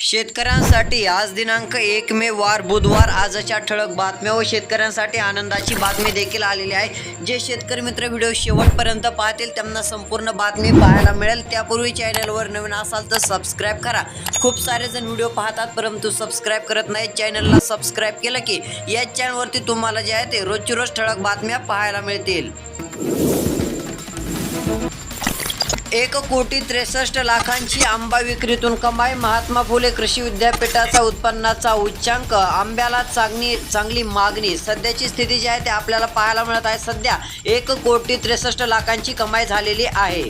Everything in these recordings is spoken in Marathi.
शेतकऱ्यांसाठी आज दिनांक एक मे वार बुधवार आजच्या ठळक बातम्या व शेतकऱ्यांसाठी आनंदाची बातमी देखील आलेली आहे. जे शेतकरी मित्र व्हिडिओ शेवटपर्यंत पाहतील त्यांना संपूर्ण बातमी पाहायला मिळेल. त्यापूर्वी चॅनलवर नवीन असाल तर सबस्क्राईब करा. खूप सारे जण व्हिडिओ पाहतात परंतु सबस्क्राईब करत नाही चॅनलला सबस्क्राईब केलं की या चॅनलवरती तुम्हाला जे आहे ते रोजची रोज ठळक बातम्या पाहायला मिळतील. एक कोटी त्रेसष्ट लाखांची आंबा विक्रीतून कमाई. महात्मा फुले कृषी विद्यापीठाचा उत्पन्नाचा उच्चांक. आंब्याला चांगली चांगली मागणी. सध्याची स्थिती जी आहे ते आपल्याला पाहायला मिळत आहे. सध्या एक कोटी त्रेसष्ट लाखांची कमाई झालेली आहे.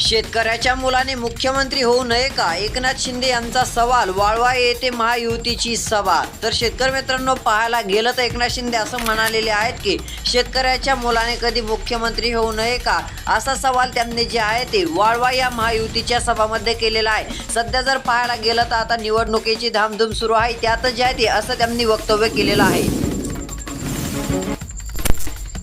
शेतकऱ्याच्या मुलाने मुख्यमंत्री होऊ नये का? एकनाथ शिंदे यांचा सवाल वाळवा येथे महायुतीची सभा तर शेतकरी मित्रांनो पाहायला गेलं तर एकनाथ शिंदे असं म्हणालेले आहेत की शेतकऱ्याच्या मुलाने कधी मुख्यमंत्री होऊ नये का? असा सवाल त्यांनी जे आहे ते वाळवा या महायुतीच्या सभामध्ये केलेला आहे. सध्या जर पाहायला गेलं तर आता निवडणुकीची धामधूम सुरू आहे. त्यातच जे आहे ते असं त्यांनी वक्तव्य केलेलं आहे.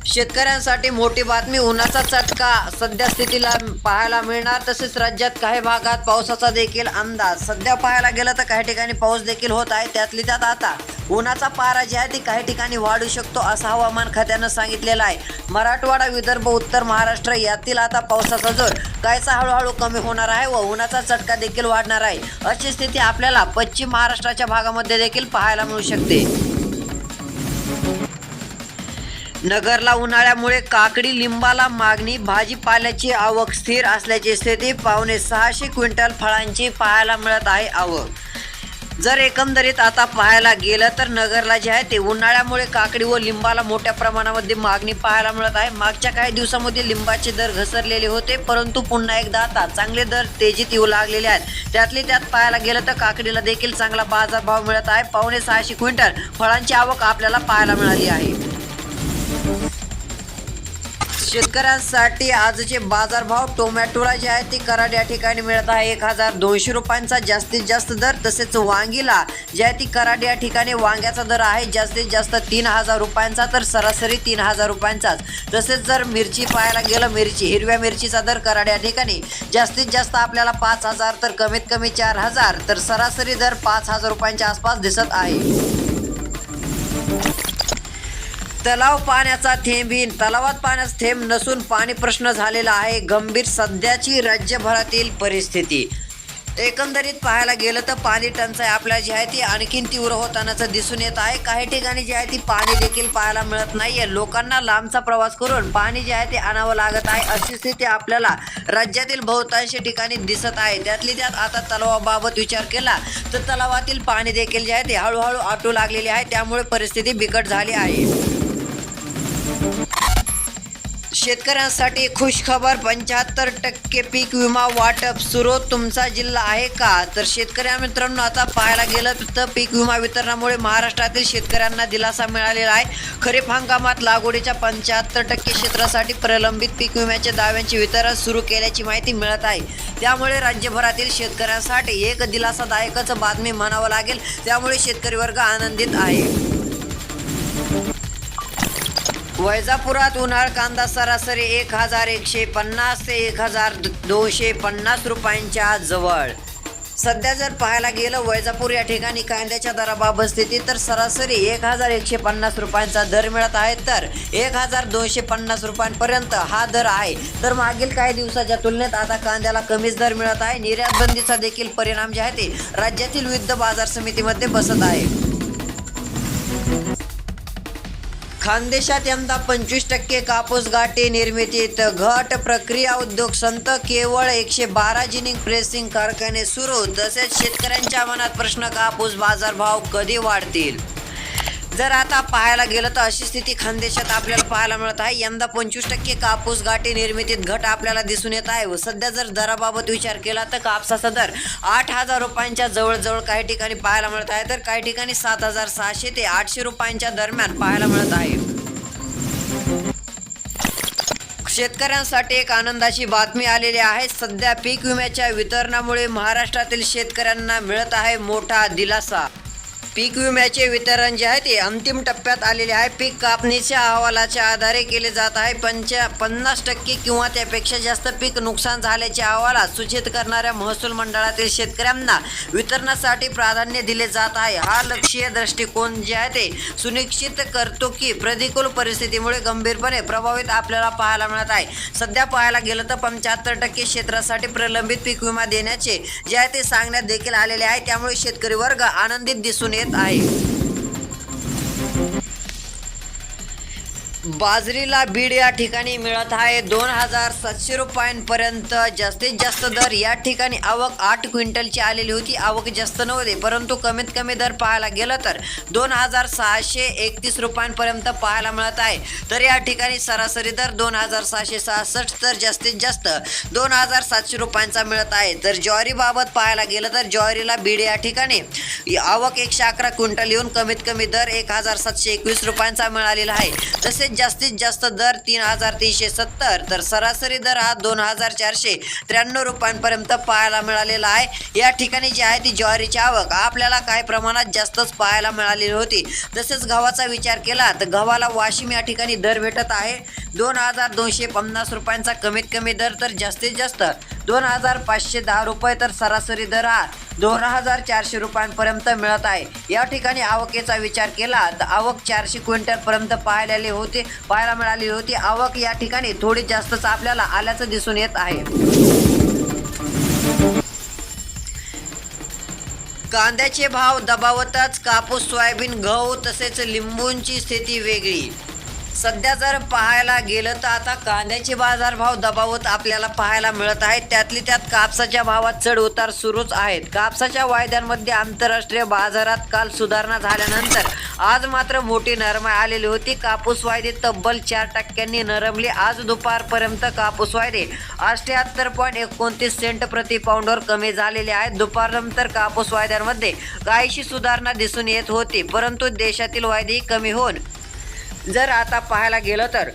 शेतकऱ्यांसाठी मोठी बातमी उन्हाचा चटका. सध्या स्थितीला पाहायला मिळणार तसेच राज्यात काही भागात पावसाचा देखील अंदाज. सध्या पाहायला गेलं तर काही ठिकाणी पाऊस देखील होत आहे त्यातली त्यात आता उन्हाचा पारा जे आहे ती काही ठिकाणी वाढू शकतो असं हवामान खात्यानं सांगितलेलं आहे. मराठवाडा विदर्भ उत्तर महाराष्ट्र यातील आता पावसाचा जोर कायचा हळूहळू कमी होणार आहे व उन्हाचा चटका देखील वाढणार आहे. अशी स्थिती आपल्याला पश्चिम महाराष्ट्राच्या भागामध्ये देखील पाहायला मिळू शकते. नगरला उन्हाळ्यामुळे काकडी लिंबाला मागणी भाजीपाल्याची आवक स्थिर असल्याची स्थिती पावणे सहाशे क्विंटल फळांची पाहायला मिळत आहे आवक. जर एकंदरीत आता पाहायला गेलं तर नगरला जे आहे ते उन्हाळ्यामुळे काकडी व लिंबाला मोठ्या प्रमाणामध्ये मागणी पाहायला मिळत आहे. मागच्या काही दिवसामध्ये लिंबाचे दर घसरलेले होते परंतु पुन्हा एकदा आता चांगले दर तेजीत येऊ लागलेले आहेत. त्यातले त्यात पाहायला गेलं तर काकडीला देखील चांगला बाजारभाव मिळत आहे. पावणे सहाशे क्विंटल फळांची आवक आपल्याला पाहायला मिळाली आहे. शेतकऱ्यांसाठी आजचे बाजारभाव टोमॅटोला जे आहे ती कराड या ठिकाणी मिळत आहे. एक हजार दोनशे रुपयांचा जास्तीत जास्त दर तसेच वांगीला जे आहे ती कराड या ठिकाणी वांग्याचा दर आहे. जास्तीत जास्त तीन हजार रुपयांचा तर सरासरी तीन हजार रुपयांचाच. तसेच जर मिरची पाहायला गेलं मिरची हिरव्या मिरचीचा दर कराड या ठिकाणी जास्तीत जास्त आपल्याला पाच हजार तर कमीत कमी चार हजार तर सरासरी दर पाच हजार रुपयांच्या आसपास दिसत आहे. तलाव पाण्याचा थेंबहीन तलावात पाण्याचा थेंब नसून पाणी प्रश्न झालेला आहे. गंभीर सध्याची राज्यभरातील परिस्थिती. एकंदरीत पाहायला गेलं तर पाणी टंचाई आपल्या जी आहे ती आणखीन तीव्र होतानाचं दिसून येत आहे. काही ठिकाणी जी आहे ती पाणी देखील पाहायला मिळत नाहीये. लोकांना लांबचा प्रवास करून पाणी जे आहे ते आणावं लागत आहे. अशी स्थिती आपल्याला राज्यातील बहुतांश ठिकाणी दिसत आहे. त्यातली त्यात आता तलावाबाबत विचार केला तर तलावातील पाणी देखील जे आहे ते हळूहळू आटू लागलेली आहे. त्यामुळे परिस्थिती बिकट झाली आहे. शेतकऱ्यांसाठी खुश खबर पंच्याहत्तर टक्के पीक विमा वाटप सुरू. तुमचा जिल्हा आहे का? तर शेतकऱ्या मित्रांनो आता पाहायला गेलं तर पीक विमा वितरणामुळे महाराष्ट्रातील शेतकऱ्यांना दिलासा मिळालेला आहे. खरीप हंगामात लागवडीच्या पंच्याहत्तर टक्के क्षेत्रासाठी प्रलंबित पीक विम्याच्या दाव्यांचे वितरण सुरू केल्याची माहिती मिळत आहे. त्यामुळे राज्यभरातील शेतकऱ्यांसाठी एक दिलासादायकच बातमी म्हणावं लागेल. त्यामुळे शेतकरी वर्ग आनंदित आहे. वैजापुरात उन्हाळ कांदा सरासरी एक हजार एकशे पन्नास ते एक हजार दोनशे पन्नास रुपयांच्या जवळ. सध्या जर पाहायला गेलं वैजापूर या ठिकाणी कांद्याच्या दराबाबत स्थिती तर सरासरी एक हजार एकशे पन्नास रुपयांचा दर मिळत आहे. तर एक हजार दोनशे पन्नास रुपयांपर्यंत हा दर आहे. तर मागील काही दिवसाच्या तुलनेत आता कांद्याला कमीच दर मिळत आहे. निर्यात बंदीचा देखील परिणाम जे आहे ते राज्यातील विविध बाजार समितीमध्ये बसत आहे. खानदेशात यंदा पंचवीस टक्के कापूस गाठी निर्मितीत घट प्रक्रिया उद्योग संत केवळ एकशे बारा जिनिंग प्रेसिंग कारखाने सुरू तसेच शेतकऱ्यांच्या मनात प्रश्न कापूस बाजारभाव कधी वाढतील? जर आता पाहायला गेलं तर अशी स्थिती खानदेशात आपल्याला पाहायला मिळत आहे. यंदा पंचवीस टक्के कापूस गाठी निर्मितीत घट आपल्याला दिसून येत आहे. व सध्या जर दराबाबत विचार केला तर कापसाचा दर आठ हजार रुपयांच्या जवळजवळ काही ठिकाणी पाहायला मिळत आहे. तर काही ठिकाणी सात हजार सहाशे ते आठशे रुपयांच्या दरम्यान पाहायला मिळत आहे. शेतकऱ्यांसाठी एक आनंदाची बातमी आलेली आहे. सध्या पीक विम्याच्या वितरणामुळे महाराष्ट्रातील शेतकऱ्यांना मिळत आहे मोठा दिलासा. पीक विम्याचे वितरण जे आहे ते अंतिम टप्प्यात आलेले आहे. पीक कापणीच्या अहवालाच्या आधारे केले जात आहे. पंचा पन्नास टक्के किंवा त्यापेक्षा जास्त पीक नुकसान झाल्याच्या अहवालात सूचित करणाऱ्या महसूल मंडळातील शेतकऱ्यांना वितरणासाठी प्राधान्य दिले जात आहे. हा लक्षीय दृष्टिकोन जे आहे ते सुनिश्चित करतो की प्रतिकूल परिस्थितीमुळे गंभीरपणे प्रभावित आपल्याला पाहायला मिळत आहे. सध्या पाहायला गेलं तर पंच्याहत्तर टक्के क्षेत्रासाठी प्रलंबित पीक विमा देण्याचे जे आहे ते सांगण्यात देखील आलेले आहे. त्यामुळे शेतकरी वर्ग आनंदित दिसून येत आहे बाजरीला बीड या ठिकाणी मिळत आहे. दोन हजार सातशे रुपयांपर्यंत जास्तीत जास्त दर या ठिकाणी आवक आठ क्विंटलची आलेली होती. आवक जास्त नव्हते परंतु कमीत कमी दर पाहायला गेलं तर दोन हजार सहाशे एकतीस रुपयांपर्यंत पाहायला मिळत आहे. तर या ठिकाणी सरासरी दर दोन हजार सहाशे सहासष्ट तर जास्तीत जास्त दोन हजार सातशे रुपयांचा मिळत आहे. तर ज्वारीबाबत पाहायला गेलं तर ज्वारीला बीड या ठिकाणी आवक एकशे अकरा क्विंटल येऊन कमीत कमी दर एक हजार सातशे एकवीस रुपयांचा मिळालेला आहे. तसेच जास्तीत जास्त दर तीन हजार तीनशे सत्तर तर सरासरी दर हा दोन हजार चारशे त्र्याण्णव रुपयांपर्यंत पाहायला मिळालेला आहे. या ठिकाणी जी आहे ती ज्वारीची आवक. आपल्याला काही प्रमाणात जास्तच पाहायला मिळालेली होती. तसेच गव्हाचा विचार केला तर गव्हाला वाशिम या ठिकाणी दर भेटत आहे. दोन हजार दोनशे पन्नास रुपयांचा कमीत कमी दर तर जास्तीत जास्त. दोन हजार पाचशे दहा रुपये तर सरासरी दर हा दोन हजार चारशे रुपयांपर्यंत मिळत आहे. या ठिकाणी आवकेचा विचार केला तर आवक चारशे क्विंटलपर्यंत पाहिलेली होती पाहायला मिळाली होती. आवक या ठिकाणी थोडी जास्तच आपल्याला आल्याचं दिसून येत आहे. कांद्याचे भाव दबावतच कापूस सोयाबीन गहू तसेच लिंबूंची स्थिती वेगळी. सध्या जर पाहायला गेलं तर आता कांद्याचे बाजारभाव दबावत आपल्याला पाहायला मिळत आहेत. त्यातली त्यात कापसाच्या भावात चढ उतार सुरूच आहेत. कापसाच्या वायद्यांमध्ये आंतरराष्ट्रीय बाजारात काल सुधारणा झाल्यानंतर आज मात्र मोठी नरमाई आलेली होती. कापूस वायदे तब्बल चार टक्क्यांनी नरमली. आज दुपारपर्यंत कापूस वायदे अठ्ठ्याहत्तर पॉईंट एकोणतीस सेंट प्रति पाऊंडवर कमी झालेले आहेत. दुपारनंतर कापूस वायद्यांमध्ये काहीशी सुधारणा दिसून येत होती परंतु देशातील वायदेही कमी होऊन जर आता पाहायला गेलं तर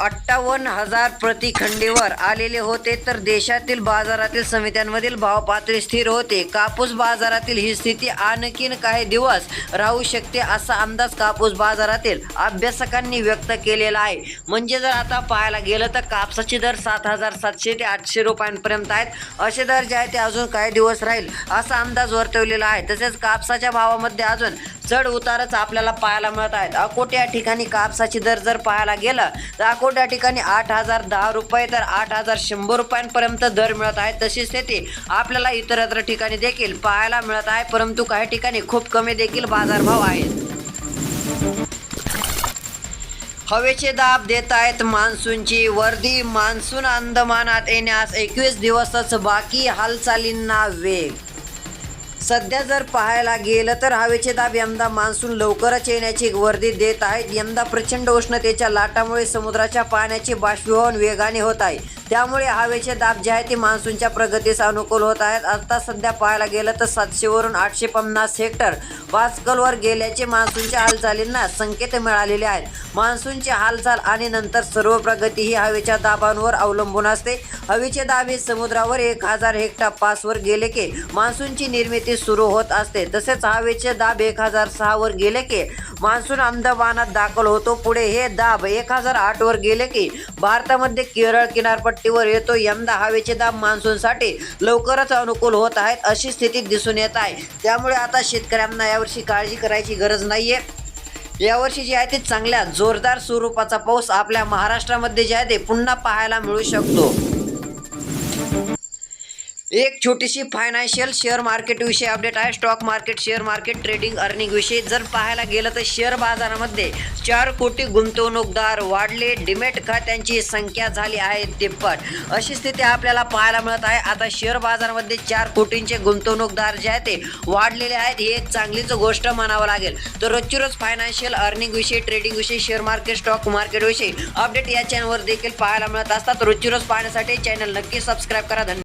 अठ्ठावन्न हजार प्रतिखंडीवर आलेले होते तर देशातील बाजारातील समित्यांमधील भाव पातळी स्थिर होते. कापूस बाजारातील ही स्थिती आणखीन काही दिवस राहू शकते असा अंदाज कापूस बाजारातील अभ्यासकांनी व्यक्त केलेला आहे. म्हणजे जर आता पाहायला गेलं तर कापसाचे दर सात हजार सातशे ते आठशे रुपयांपर्यंत आहेत. असे दर जे आहे ते अजून काही दिवस राहील असा अंदाज वर्तवलेला आहे. तसेच कापसाच्या भावामध्ये अजून चढ उतारच आपल्याला पाहायला मिळत आहेत. अकोट या ठिकाणी कापसाची दर जर पाहायला गेलं तर अकोट या ठिकाणी आठ हजार दहा रुपये तर आठ हजार शंभर रुपयांपर्यंत दर मिळत आहे. तशी स्थिती आपल्याला इतरत्र ठिकाणी देखील पाहायला मिळत आहे. परंतु काही ठिकाणी खूप कमी देखील बाजारभाव आहेत. हवेचे दाब देत आहेत मान्सूनची. वर्दी मान्सून अंदमानात येण्यास एकवीस दिवसच बाकी हालचालींना वेग. सध्या जर पाहायला गेलं तर हवेचे दाब यंदा मान्सून लवकरच येण्याची वर्दी देत आहेत. यंदा प्रचंड उष्णतेच्या लाटामुळे समुद्राच्या पाण्याचे बाष्पीभवन वेगाने होत आहे. त्यामुळे हवेचे दाब जे आहे ते मान्सूनच्या प्रगतीस अनुकूल होत आहेत. आता सध्या पाहायला गेलं तर सातशेवरून आठशे पन्नास हेक्टर पास्कलवर गेल्याचे मान्सूनच्या हालचालींना संकेत मिळालेले आहेत. मान्सूनची हालचाल आणि नंतर सर्व प्रगती ही हवेच्या दाबांवर अवलंबून असते. हवेचे दाब हे समुद्रावर एक हजार हेक्टर पासवर गेले की मान्सूनची निर्मिती सुरू होत असते. तसेच हवेचे दाब एक हजार सहावर गेले की मान्सून अहमदाबानात दाखल होतो. पुढे हे दाब एक हजार आठवर गेले की भारतामध्ये केरळ किनारपट्टी किनारपट्टीवर येतो. यंदा हवेचे दाब मान्सूनसाठी लवकरच अनुकूल होत आहेत अशी स्थिती दिसून येत आहे. त्यामुळे आता शेतकऱ्यांना यावर्षी काळजी करायची गरज नाहीये. यावर्षी जे आहे ते चांगल्या जोरदार स्वरूपाचा पाऊस आपल्या महाराष्ट्रामध्ये जे आहे ते पुन्हा पाहायला मिळू शकतो. एक छोटीशी फायनान्शियल शेअर मार्केट विषयी अपडेट आहे. Stock market share market trading earning विषयी. जर पाहायला गेलं तर शेअर बाजारामध्ये चार कोटी गुंतवणूकदार वाढले. डिमेट खात्यांची संख्या झाली आहे तिप्पट. अशी स्थिती आपल्याला पाहायला मिळत आहे. आता शेअर बाजारामध्ये चार कोटींचे गुंतवणूकदार जे आहेत ते वाढलेले आहेत. ही एक चांगलीच गोष्ट म्हणावं लागेल. तर रोजची रोज फायनान्शियल अर्निंग विषयी ट्रेडिंग विषयी शेअर मार्केट स्टॉक मार्केट विषयी अपडेट या चॅनलवर देखील पाहायला मिळत असतात. रोजची रोज पाहण्यासाठी चॅनल नक्की सबस्क्राईब करा. धन्यवाद.